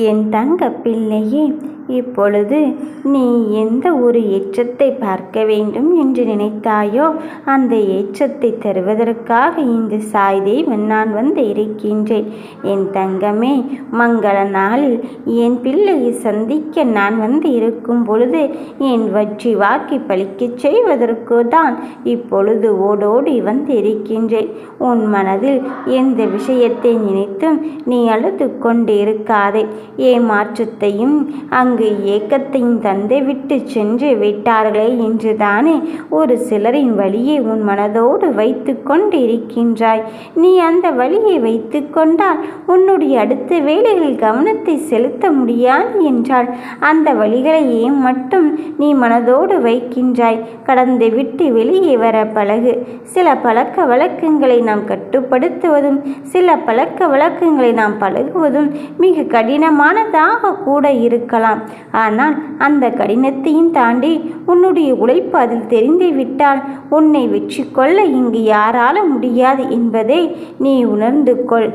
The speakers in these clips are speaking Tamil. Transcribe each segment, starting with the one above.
என் தங்க பிள்ளையே இப்பொழுது நீ எந்த ஒரு ஏற்றத்தை பார்க்க வேண்டும் என்று நினைத்தாயோ அந்த ஏற்றத்தை தருவதற்காக இந்த சாய்தேவன் நான் வந்து இருக்கின்றேன். என் தங்கமே மங்கள நாளில் என் பிள்ளையை சந்திக்க நான் வந்து இருக்கும் பொழுது என் வற்றி வாக்கி பழிக்கச் செய்வதற்கு தான் இப்பொழுது ஓடோடி வந்து இருக்கின்றேன். உன் மனதில் எந்த விஷயத்தை நினைத்தும் நீ அழுது கொண்டு இருக்காதே ஏமாற்றத்தையும் அங்கு ஏக்கத்தையும் தந்தை விட்டு சென்று விட்டார்களே என்றுதானே? ஒரு சிலரின் வழியை உன் மனதோடு வைத்து கொண்டிருக்கின்றாய். நீ அந்த வழியை வைத்து கொண்டால் உன்னுடைய அடுத்த வேலையில் கவனத்தை செலுத்த முடியாது என்றால் அந்த வழிகளை ஏன் மட்டும் நீ மனதோடு வைக்கின்றாய். கடந்து விட்டு வெளியே வர பழகு. சில பழக்க வழக்கங்களை நாம் கட்டுப்படுத்துவதும் சில பழக்க வழக்கங்களை நாம் பழகுவதும் மிக கடினமானதாக கூட இருக்கலாம். ஆனால் அந்த கடினத்தையும் தாண்டி உன்னுடைய உழைப்பு அதில் தெரிந்து விட்டால் உன்னை வெற்றி கொள்ள இங்கு யாரால முடியாது என்பதை நீ உணர்ந்து கொள்.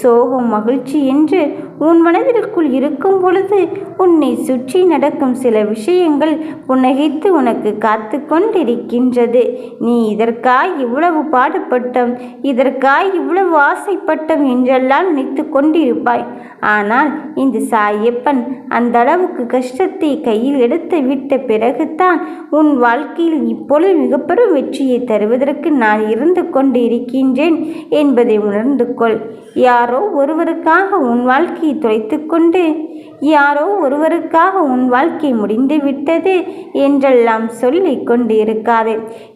சோகம் மகிழ்ச்சி என்று உன் மனதிற்குள் இருக்கும் பொழுது உன்னை சுற்றி நடக்கும் சில விஷயங்கள் புன்னகைத்து உனக்கு காத்து கொண்டிருக்கின்றது. நீ இதற்காய் இவ்வளவு பாடுபட்டோம் இதற்காய் இவ்வளவு ஆசைப்பட்டோம் என்றெல்லாம் நினைத்து கொண்டிருப்பாய். ஆனால் இந்த சாயப்பன் அந்த அளவுக்கு கஷ்டத்தை கையில் எடுத்து விட்ட பிறகுதான் உன் வாழ்க்கையில் இப்பொழுது மிகப்பெரும் வெற்றியை தருவதற்கு நான் இருந்து கொண்டு இருக்கின்றேன் என்பதை உணர்ந்து கொள். யாரோ ஒருவருக்காக உன் வாழ்க்கையை துளைத்து கொண்டு யாரோ ஒருவருக்காக உன் வாழ்க்கை முடிந்து விட்டது என்றெல்லாம் சொல்லி கொண்டு இருக்காது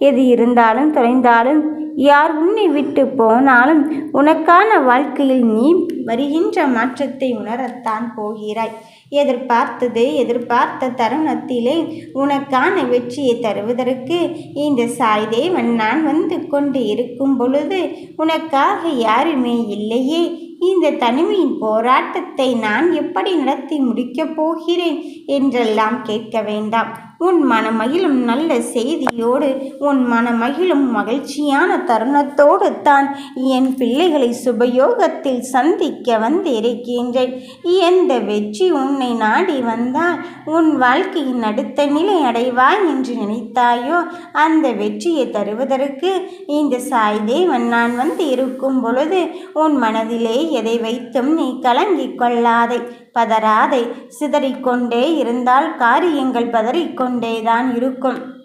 எது இருந்தாலும் தொலைந்தாலும் யார் உன்னை விட்டு போனாலும் உனக்கான வாழ்க்கையில் நீ வருகின்ற மாற்றத்தை உணரத்தான் போகிறாய். எதிர்பார்த்தது எதிர்பார்த்த தருணத்திலே உனக்கான வெற்றியை தருவதற்கு இந்த சாய்தேவன் நான் வந்து கொண்டு இருக்கும் பொழுது உனக்காக யாருமே இல்லையே. இந்த தனிமையின் போராட்டத்தை நான் எப்படி நடத்தி முடிக்கப் போகிறேன் என்றெல்லாம் கேட்க வேண்டாம். உன் மனமகிழும் நல்ல செய்தியோடு உன் மனமகிழும் மகிழ்ச்சியான தருணத்தோடு தான் என் பிள்ளைகளை சுபயோகத்தில் சந்திக்க வந்திருக்கின்றேன். எந்த வெற்றி உன்னை நாடி வந்தால் உன் வாழ்க்கையின் அடுத்த நிலை அடைவாய் என்று நினைத்தாயோ அந்த வெற்றியை தருவதற்கு இந்த சாய்தேவன் நான் வந்து இருக்கும் பொழுது உன் மனதிலே எதை வைத்தும் நீ கலங்கிக் கொள்ளாதே. பதறாதே. சிதறிக்கொண்டே இருந்தால் காரியங்கள் பதறிக்கொண்டேதான் இருக்கும்.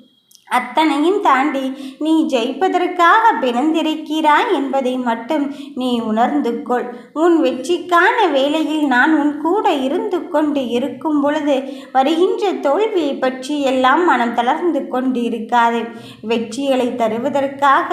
அத்தனையும் தாண்டி நீ ஜெயிப்பதற்காக பிறந்திருக்கிறாய் என்பதை மட்டும் நீ உணர்ந்து கொள். உன் வெற்றிக்கான வேலையில் நான் உன் கூட இருந்து கொண்டு இருக்கும் பொழுது வருகின்ற தோல்வியை பற்றி எல்லாம் மனம் தளர்ந்து கொண்டு இருக்காது வெற்றிகளை தருவதற்காக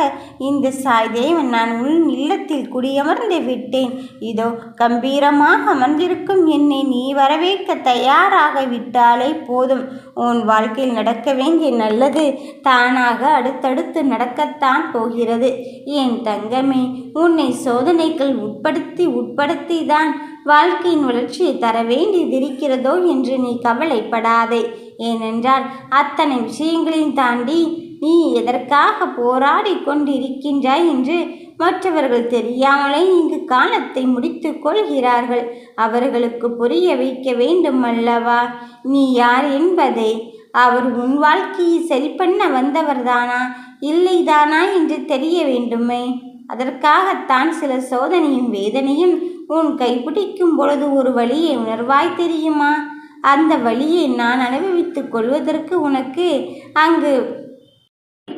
இந்த சாய்தேவன் நான் உன் இல்லத்தில் குடியமர்ந்து விட்டேன். இதோ கம்பீரமாக அமர்ந்திருக்கும் என்னை நீ வரவேற்க தயாராக விட்டாலே போதும். உன் வாழ்க்கையில் நடக்க வேண்டிய நல்லது தானாக அடுத்தடுத்து நடக்கத்தான் போகிறது. என் தங்கமே உன்னை சோதனைகள் உட்படுத்தி உட்படுத்தி தான் வாழ்க்கையின் வளர்ச்சியை தர வேண்டியதிருக்கிறதோ என்று நீ கவலைப்படாதே. ஏனென்றால் அத்தனை விஷயங்களையும் தாண்டி நீ எதற்காக போராடி கொண்டிருக்கின்றாய் என்று மற்றவர்கள் தெரியாமலே இங்கு காலத்தை முடித்து கொள்கிறார்கள். அவர்களுக்கு புரிய வைக்க வேண்டும் அல்லவா? நீ யார் என்பதை அவர் உன் வாழ்க்கையை சரி பண்ண வந்தவர்தானா? இல்லைதானா என்று தெரிய வேண்டுமே. அதற்காகத்தான் சில சோதனையும் வேதனையும் உன் கைப்பிடிக்கும் பொழுது ஒரு வழியை உணர்வாய் தெரியுமா? அந்த வழியை நான் அனுபவித்துக் கொள்வதற்கு உனக்கு அங்கு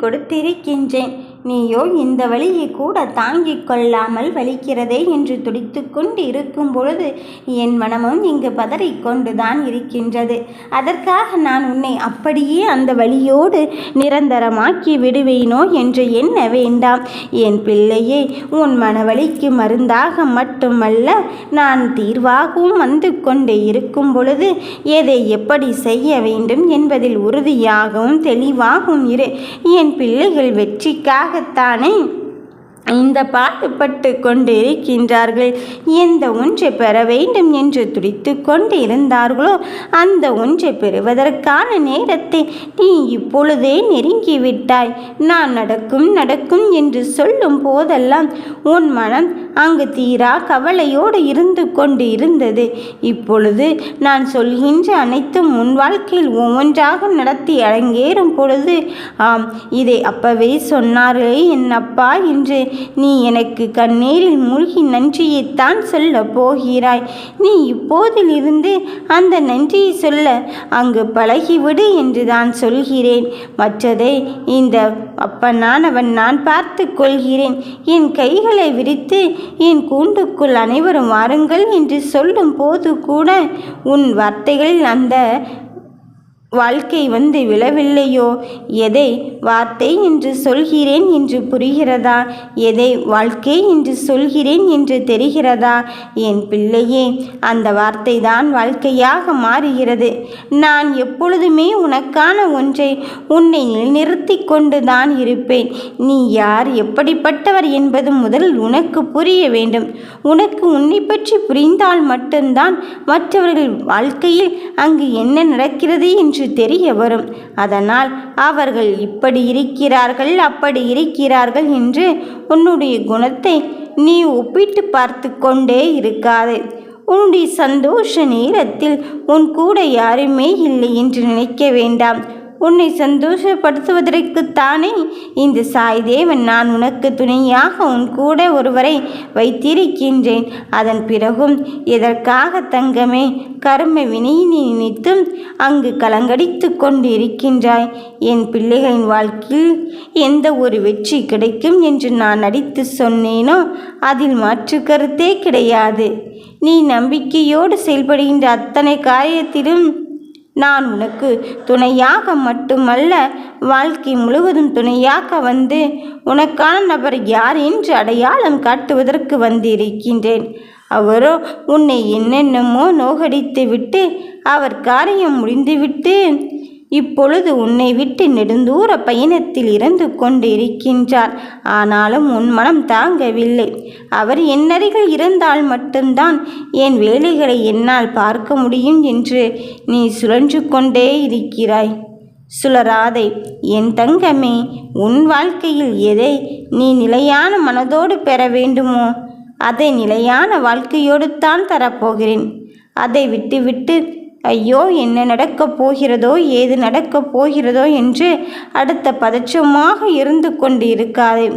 கொடுத்திருக்கின்றேன். நீயோ இந்த வழியை கூட தாங்கிக் கொள்ளாமல் வலிக்கிறதே என்று துடித்து கொண்டு இருக்கும் பொழுது என் மனமும் இங்கு பதறிக்கொண்டுதான் இருக்கின்றது. அதற்காக நான் உன்னை அப்படியே அந்த வழியோடு நிரந்தரமாக்கி விடுவேனோ என்று எண்ண வேண்டாம். என் பிள்ளையே உன் மனவழிக்கு மருந்தாக மட்டுமல்ல நான் தீர்வாகவும் வந்து கொண்டே இருக்கும் பொழுது எதை எப்படி செய்ய வேண்டும் என்பதில் உறுதியாகவும் தெளிவாகவும் இரு. என் பிள்ளைகள் வெற்றிக்காகத்தானே இந்த பாடுபட்டு கொண்டிருக்கின்றார்கள். எந்த ஒன்றை பெற வேண்டும் என்று துடித்து கொண்டு இருந்தார்களோ அந்த ஒன்றை பெறுவதற்கான நேரத்தை நீ இப்பொழுதே நெருங்கிவிட்டாய். நான் நடக்கும் நடக்கும் என்று சொல்லும் போதெல்லாம் உன் மனம் அங்கு தீரா கவலையோடு இருந்து கொண்டு இருந்தது இப்பொழுது நான் சொல்கின்ற அனைத்தும் உன் வாழ்க்கையில் ஒவ்வொன்றாக நடத்தி அரங்கேறும் பொழுது ஆம் இதை அப்பவே சொன்னார்களே என் அப்பா என்று நீ எனக்கு கண்ணீரில் மூழ்கி நன்றியைத்தான் சொல்ல போகிறாய். நீ இப்போதிலிருந்து அந்த நன்றியை சொல்ல அங்கு பழகிவிடு என்று தான் சொல்கிறேன். மற்றதை இந்த அப்பனானவன் நான் பார்த்து கொள்கிறேன். என் கைகளை விரித்து என் கூண்டுக்குள் அனைவரும் வாருங்கள் என்று சொல்லும் போது கூட உன் வார்த்தைகளில் அந்த வாழ்க்கை வந்து விழவில்லையோ? எதை வார்த்தை என்று சொல்கிறேன் என்று புரிகிறதா? எதை வாழ்க்கை என்று சொல்கிறேன் என்று தெரிகிறதா? என் பிள்ளையே அந்த வார்த்தை தான் வாழ்க்கையாக மாறுகிறது. நான் எப்பொழுதுமே உனக்கான ஒன்றை உன்னை நிலைநிறுத்தி கொண்டு தான் இருப்பேன். நீ யார்? எப்படிப்பட்டவர் என்பது முதலில் உனக்கு புரிய வேண்டும். உனக்கு உன்னை பற்றி புரிந்தால் மட்டும்தான் மற்றவர்கள் வாழ்க்கையில் அங்கு என்ன நடக்கிறது என்று என்று தெரிய வரும். அதனால் அவர்கள் இப்படி இருக்கிறார்கள் அப்படி இருக்கிறார்கள் என்று உன்னுடைய குணத்தை நீ ஒப்பிட்டு பார்த்து கொண்டே இருக்காது. உன்னுடைய சந்தோஷ நேரத்தில் உன் கூட யாருமே இல்லை என்று நினைக்க வேண்டாம். உன்னை சந்தோஷப்படுத்துவதற்குத்தானே? இந்த சாய்தேவன் நான் உனக்கு துணையாக உன் கூட ஒருவரை வைத்திருக்கின்றேன். அதன் பிறகும் எதற்காக தங்கமே? கர்ம வினையினை நினைத்தும் அங்கு கலங்கடித்து கொண்டு இருக்கின்றாய் என் பிள்ளைகளின் வாழ்க்கையில் எந்த ஒரு வெற்றி கிடைக்கும் என்று நான் நடித்து சொன்னேனோ அதில் மாற்று கருத்தே கிடையாது. நீ நம்பிக்கையோடு செயல்படுகின்ற அத்தனை காரியத்திலும் நான் உனக்கு துணையாக மட்டுமல்ல வாழ்க்கை முழுவதும் துணையாக வந்து உனக்கான நபர் யார் என்று அடையாளம் காட்டுவதற்கு வந்திருக்கின்றேன். அவரோ உன்னை என்னென்னமோ நோகடித்து விட்டு அவர் காரியம் முடிந்துவிட்டு இப்பொழுது உன்னை விட்டு நெடுந்தூர பயணத்தில் இருந்து கொண்டிருக்கின்றார் ஆனாலும் உன் மனம் தாங்கவில்லை. அவர் என்னருகில் இருந்தால் மட்டும்தான் என் வேலைகளை என்னால் பார்க்க முடியும் என்று நீ சுழன்று கொண்டே இருக்கிறாய். சுழராதை என் தங்கமே உன் வாழ்க்கையில் எதை நீ நிலையான மனதோடு பெற வேண்டுமோ அதை நிலையான வாழ்க்கையோடு தான் தரப்போகிறேன். அதை விட்டுவிட்டு ஐயோ என்ன நடக்கப் போகிறதோ ஏது நடக்கப் போகிறதோ என்று அடுத்த பதற்றமாக இருந்து கொண்டு இருக்காதே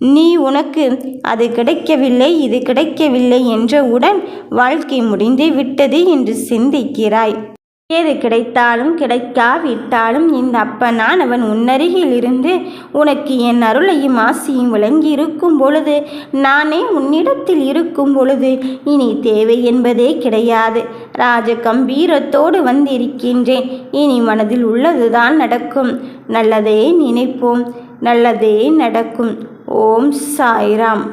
நீ உனக்கு அது கிடைக்கவில்லை இது கிடைக்கவில்லை என்றவுடன் வாழ்க்கை முடிந்து விட்டது என்று சிந்திக்கிறாய். எது கிடைத்தாலும் கிடைக்காவிட்டாலும் இந்த அப்பனான் அவன் உன்னருகில் இருந்து உனக்கு என் அருளையும் ஆசியும் வழங்கி இருக்கும் பொழுது நானே உன்னிடத்தில் இருக்கும் பொழுது இனி தேவை என்பதே கிடையாது. ராஜ கம்பீரத்தோடு வந்திருக்கின்றேன். இனி மனதில் உள்ளதுதான் நடக்கும். நல்லதே நினைப்போம். நல்லதே நடக்கும். ஓம் சாய்ராம்.